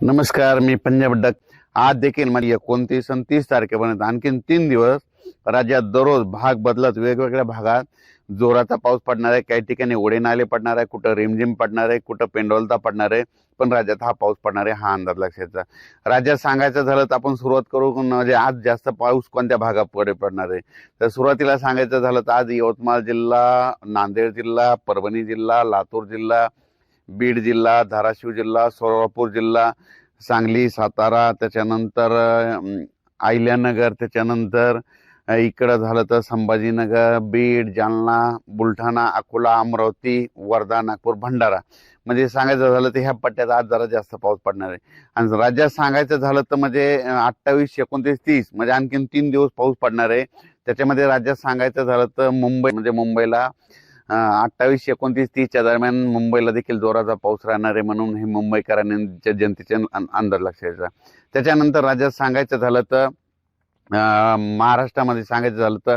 नमस्कार मी पंजाब डक. आज देखील म्हणजे एकोणतीस आणि तीस तारखेपर्यंत आणखीन तीन दिवस राज्यात दररोज भाग बदलत वेगवेगळ्या भागात जोराचा पाऊस पडणार आहे काही ठिकाणी ओढे नाले पडणार आहे कुठं रिमझिम पडणार आहे कुठं पेंडोलता पडणार आहे पण राज्यात हा पाऊस पडणार आहे हा अंदाज लक्षाचा राज्यात सांगायचं झालं तर आपण सुरुवात करू म्हणजे आज जास्त पाऊस कोणत्या भागाकडे पडणार आहे? तर सुरुवातीला सांगायचं झालं तर आज यवतमाळ जिल्हा नांदेड जिल्हा परभणी जिल्हा लातूर जिल्हा बीड जिल्हा धाराशिव जिल्हा सोलापूर जिल्हा सांगली सातारा त्याच्यानंतर अं, अहिल्यानगर त्याच्यानंतर इकडं झालं तर संभाजीनगर बीड जालना बुलढाणा अकोला अमरावती वर्धा नागपूर भंडारा. म्हणजे सांगायचं झालं तर ह्या पट्ट्यात आज जरा जास्त पाऊस पडणार आहे. आणि राज्यात सांगायचं झालं तर म्हणजे अठ्ठावीस एकोणतीस तीस म्हणजे आणखीन तीन दिवस पाऊस पडणार आहे. त्याच्यामध्ये राज्यात सांगायचं झालं तर मुंबई म्हणजे मुंबईला अठ्ठावीस एकोणतीस तीसच्या दरम्यान मुंबईला देखील जोराचा पाऊस राहणार आहे म्हणून हे मुंबईकरांच्या जनतेचे अंदाज लक्षात त्याच्यानंतर राज्यात सांगायचं झालं तर अं, महाराष्ट्रामध्ये सांगायचं झालं तर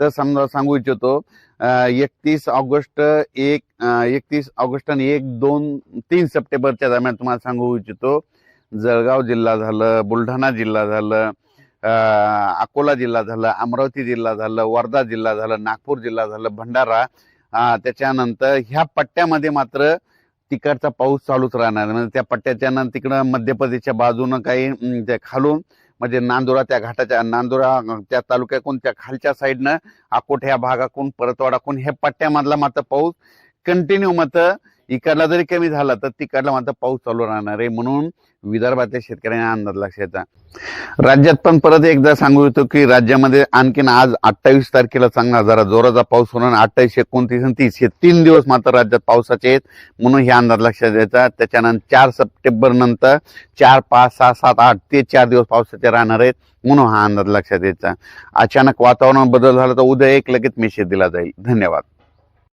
तर समजा सांगू इच्छितो एकतीस ऑगस्ट एक एकतीस ऑगस्ट आणि एक दोन तीन सप्टेंबरच्या दरम्यान तुम्हाला सांगू इच्छितो. जळगाव जिल्हा झालं बुलढाणा जिल्हा झालं अकोला जिल्हा झालं अमरावती जिल्हा झालं वर्धा जिल्हा झालं नागपूर जिल्हा झालं भंडारा त्याच्यानंतर ह्या पट्ट्यामध्ये मात्र तिकडचा पाऊस चालूच राहणार. म्हणजे त्या पट्ट्याच्या नंतर तिकडं मध्य प्रदेशच्या बाजूनं काही खालून म्हणजे नांदुरा त्या घाटाच्या नांदुरा त्या तालुक्याकडून त्या खालच्या साईडनं अकोट ह्या भागाकडून परतवाडाकडून हे पट्ट्यामधला मात्र पाऊस कंटिन्यू मात्र इकडला जरी कमी झाला तर तिकडला मात्र पाऊस चालू राहणार आहे म्हणून विदर्भातल्या शेतकऱ्यांना अंदाज लक्षात राज्यात पण परत एकदा सांगू इच्छितो की राज्यामध्ये आणखीन आज अठ्ठावीस तारखेला चांगला जरा जोराचा पाऊस होणार अठ्ठावीस एकोणतीस आणि तीस हे तीन दिवस मात्र राज्यात पावसाचे आहेत म्हणून हे अंदाज लक्षात द्यायचा. त्याच्यानंतर चार सप्टेंबर नंतर चार पाच सहा सात आठ ते चार दिवस पावसाचे राहणार आहेत म्हणून हा अंदाज लक्षात द्यायचा. अचानक वातावरण बदल झाला तर उद्या एक लगेच मेसेज दिला जाईल. धन्यवाद.